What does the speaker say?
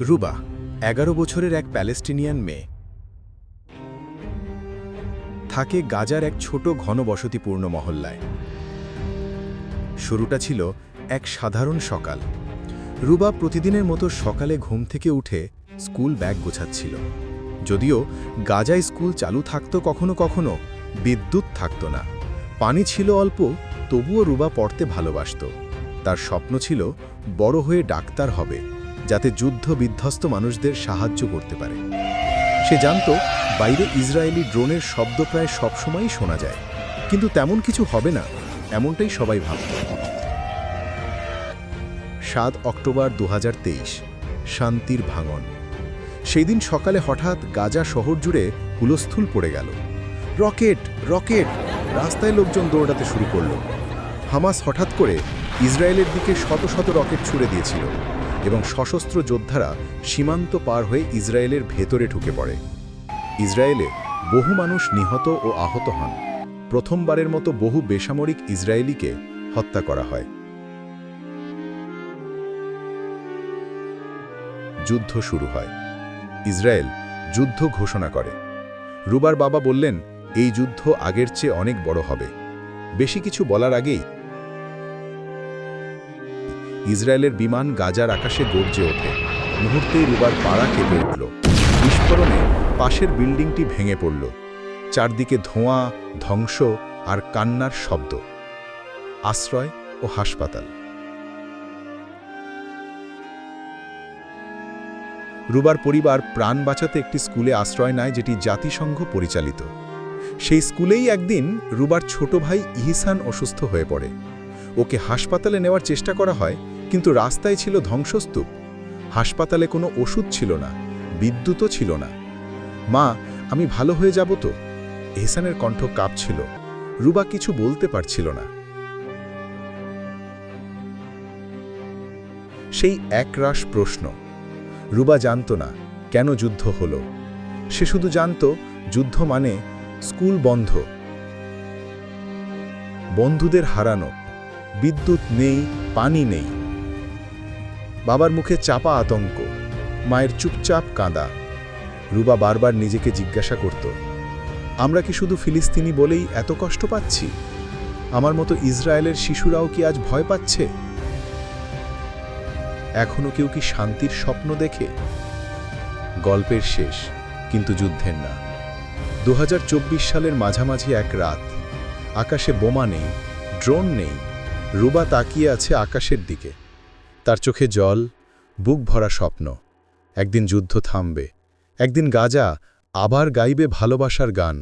রুবা, এগারো বছরের এক প্যালেস্টিনিয়ান মেয়ে। থাকে গাজার এক ছোট ঘনবসতিপূর্ণ মহল্লায়। শুরুটা ছিল এক সাধারণ সকাল। রুবা প্রতিদিনের মতো সকালে ঘুম থেকে উঠে স্কুল ব্যাগ গোছাচ্ছিল। যদিও গাজায় স্কুল চালু থাকত কখনো কখনো, বিদ্যুৎ থাকতো না। পানি ছিল অল্প, তবুও রুবা পড়তে ভালোবাসত। তার স্বপ্ন ছিল বড় হয়ে ডাক্তার হবে। যাতে যুদ্ধ বিধ্বস্ত মানুষদের সাহায্য করতে পারে। সে জানত, বাইরে ইসরায়েলি ড্রোনের শব্দ প্রায় সবসময়ই শোনা যায়। কিন্তু তেমন কিছু হবে না, এমনটাই সবাই ভাবত সাত অক্টোবর দু হাজার তেইশ, শান্তির ভাঙন। সেই দিন সকালে হঠাৎ গাজা শহর জুড়ে হুলস্থুল পড়ে গেল। Rocket rocket! রাস্তায় লোকজন দৌড়াতে শুরু করল। হামাস হঠাৎ করে ইসরায়েলের দিকে শত শত রকেট ছুড়ে দিয়েছিল। এবং সশস্ত্র যোদ্ধারা সীমান্ত পার হয়ে ইসরায়েলের ভেতরে ঢুকে পড়ে। ইসরায়েলে বহু মানুষ নিহত ও আহত হন। প্রথমবারের মতো বহু বেসামরিক ইসরায়েলিকে হত্যা করা হয়। যুদ্ধ শুরু হয়। ইসরায়েল যুদ্ধ ঘোষণা করে। রুবার বাবা বললেন, এই যুদ্ধ আগের চেয়ে অনেক বড় হবে। বেশি কিছু বলার আগেই ইসরায়েলের বিমান গাজার আকাশে গর্জে ওঠে। মুহূর্তেই রুবার পাড়া কেঁপে উঠল। বিস্ফোরণে পাশের বিল্ডিংটি ভেঙে পড়ল। চারদিকে ধোঁয়া, ধ্বংস আর কান্নার শব্দ। আশ্রয় ও হাসপাতাল। রুবার পরিবার প্রাণ বাঁচাতে একটি স্কুলে আশ্রয় নেয় যেটি জাতিসংঘ পরিচালিত। সেই স্কুলেই একদিন রুবার ছোট ভাই ইহিসান অসুস্থ হয়ে পড়ে। ওকে হাসপাতালে নেওয়ার চেষ্টা করা হয় কিন্তু রাস্তায় ছিল ধ্বংসস্তূপ। হাসপাতালে কোনো ওষুধ ছিল না, বিদ্যুৎও ছিল না। মা, আমি ভালো হয়ে যাব তো? এহসানের কণ্ঠ কাঁপছিল। রুবা কিছু বলতে পারছিল না। সেই একরাশ প্রশ্ন। রুবা জানত না কেন যুদ্ধ হলো। সে শুধু জানত, যুদ্ধ মানে স্কুল বন্ধ। বন্ধুদের হারানো। বিদ্যুৎ নেই, পানি নেই। বাবার মুখে চাপা আতঙ্ক, মায়ের চুপচাপ কাঁদা। রুবা বারবার নিজেকে জিজ্ঞাসা করত, আমরা কি শুধু ফিলিস্তিনি বলেই এত কষ্ট পাচ্ছি? আমার মতো ইসরায়েলের শিশুরাও কি আজ ভয় পাচ্ছে? এখনও কেউ কি শান্তির স্বপ্ন দেখে? গল্পের শেষ, কিন্তু যুদ্ধের না। দু হাজার চব্বিশ সালের মাঝামাঝি এক রাত, আকাশে বোমা নেই, ড্রোন নেই, রুবা তাকিয়ে আছে আকাশের দিকে। তার চোখে জল, বুক ভরা স্বপ্ন। একদিন যুদ্ধ থামবে, একদিন গাজা আবার গাইবে ভালোবাসার গান।